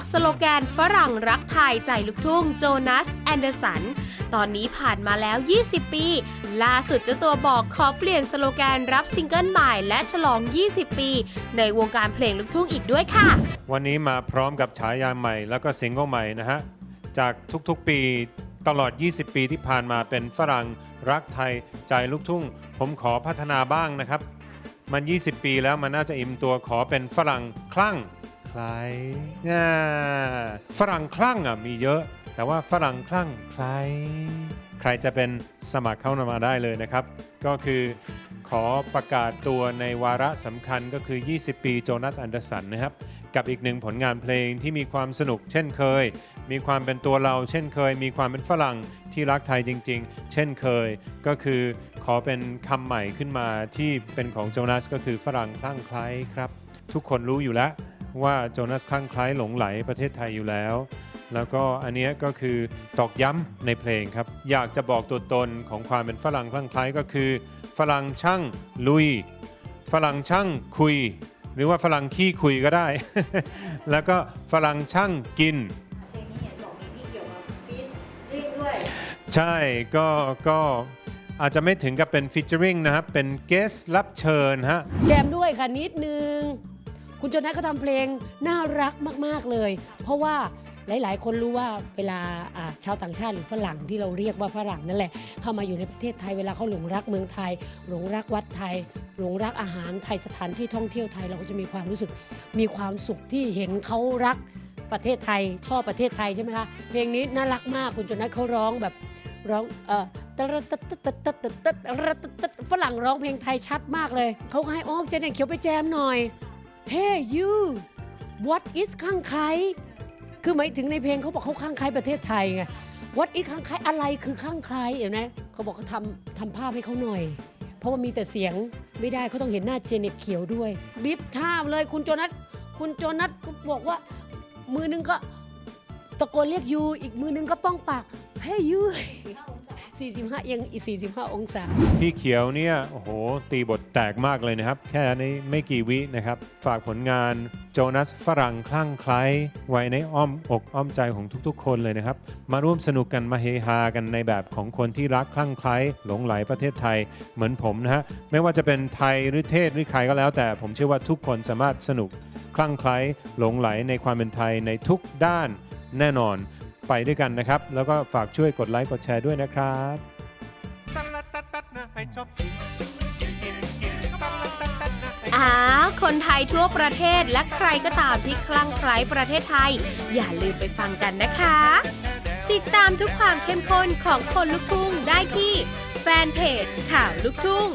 จากสโลแกนฝรั่งรักไทยใจลูกทุ่งโจนัสแอนเดอร์สัน ตอนนี้ผ่านมาแล้ว 20 ปี ล่าสุดเจ้าตัวบอกขอเปลี่ยนสโลแกนรับซิงเกิลใหม่และฉลอง 20 ปี ในวงการเพลงลูกทุ่งอีกด้วยค่ะ วันนี้มาพร้อมกับฉายาใหม่แล้วก็ซิงเกิลใหม่นะฮะ จากทุกๆปีตลอด 20 ปีที่ผ่านมาเป็นฝรั่งรักไทยใจลูกทุ่ง ผมขอพัฒนาบ้างนะครับ มัน 20 ปีแล้วมันน่าจะอิ่มตัวขอเป็นฝรั่งคลั่ง ครอ่าฝรั่งคลั่งอะมีเยอะ แต่ว่าฝรั่งคลั่งใครใครจะเป็นสมัครเข้ามาได้เลยนะครับ ก็คือขอประกาศตัวในวาระสำคัญก็คือ 20 ปีโจนาสอันเดอร์สันนะครับ กับอีกหนึ่งผลงานเพลงที่มีความสนุกเช่นเคย มีความเป็นตัวเราเช่นเคย มีความเป็นฝรั่งที่รักไทยจริง ๆ เช่นเคย ก็คือขอเป็นคำใหม่ขึ้นมาที่เป็นของโจนาสก็คือฝรั่งคลั่งไคล้ครับ ทุกคนรู้อยู่แล้ว ว่าโจนาสคลั่งไคล้หลงไหลประเทศไทยอยู่แล้ว แล้วก็อันเนี้ยก็คือตอกย้ำในเพลงครับ อยากจะบอกตัวตนของความเป็นฝรั่งคลั่งไคล้ก็คือ ฝรั่งช่างลุย ฝรั่งช่างคุย หรือว่าฝรั่งขี้คุยก็ได้ แล้วก็ฝรั่งช่างกินเพลงนี้เห็นบอกมีพี่เกี่ยวมาฟีดดริงด้วยใช่ก็ก็อาจจะไม่ถึงกับเป็นฟิชเจอริงนะครับ เป็นเกสรับเชิญฮะ แจมด้วยค่ะนิดนึง คุณโจนัสเขาทำเพลงน่ารักมาก ๆเลย เพราะว่าหลาย ๆ คนรู้ว่าเวลาอ่าชาวต่างชาติหรือฝรั่งที่เราเรียกว่าฝรั่งนั่นแหละ เข้ามาอยู่ในประเทศไทยเวลาเขาหลงรักเมืองไทย หลงรักวัดไทย หลงรักอาหารไทยสถานที่ท่องเที่ยวไทยเราก็จะมีความรู้สึกมีความสุขที่เห็นเขารักประเทศไทยชอบประเทศไทยใช่ไหมคะเพลงนี้น่ารักมากคุณโจนัสเขาร้องแบบร้องเออตระตะตะตะตะตะตะตะตะฝรั่งร้องเพลงไทยชัดมากเลยเขาก็ให้โอ้เจนเขียวไปแจมหน่อย Hey you what is ข้างไครคือหมายถึงในเพลงเขาบอกเขาข้างไครประเทศไทยไง what is ข้างไครอะไรคือข้างไครเห็นไหมเขาบอกเขาทำทำภาพให้เขาหน่อย เพราะว่ามีแต่เสียงไม่ได้เขาต้องเห็นหน้าเจเน็ตเขียวด้วยบิฟท่าเลยคุณโจนัสคุณโจนัสก็บอกว่า มือนึงก็ตะโกนเรียกยูอีกมือนึงก็ป้องปาก Hey you 45 เอียงอีก 45 องศา พี่เขียวเนี่ยโอ้โห ตีบทแตกมากเลยนะครับ แค่ในไม่กี่วินะครับ ฝากผลงานโจนัสฝรั่งคลั่งไคล้ไว้ในอ้อมอกอ้อมใจของทุกๆ คนเลยนะครับ มาร่วมสนุกกันมาเฮฮากันในแบบของคนที่รักคลั่งไคล้หลงไหลประเทศไทยเหมือนผมนะฮะไม่ว่าจะเป็นไทยหรือเทศหรือใครก็แล้ว แต่ผมเชื่อว่าทุกคนสามารถสนุกคลั่งไคล้หลงไหลในความเป็นไทยในทุกด้านแน่นอน ไปด้วยกันนะครับ แล้วก็ฝากช่วยกดไลค์กดแชร์ด้วยนะครับอ่าวคนไทยทั่วประเทศและใครก็ตามที่คลั่งไคล้ประเทศไทย อย่าลืมไปฟังกันนะคะ ติดตามทุกความเข้มข้นของคนลุกทุ่งได้ที่แฟนเพจข่าวลุกทุ่ง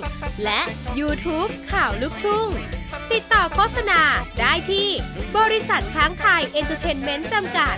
และ YouTube ข่าวลุกทุ่ง ติดต่อโฆษณาได้ที่ บริษัทช้างไทยเอนเตอร์เทนเมนต์จำกัด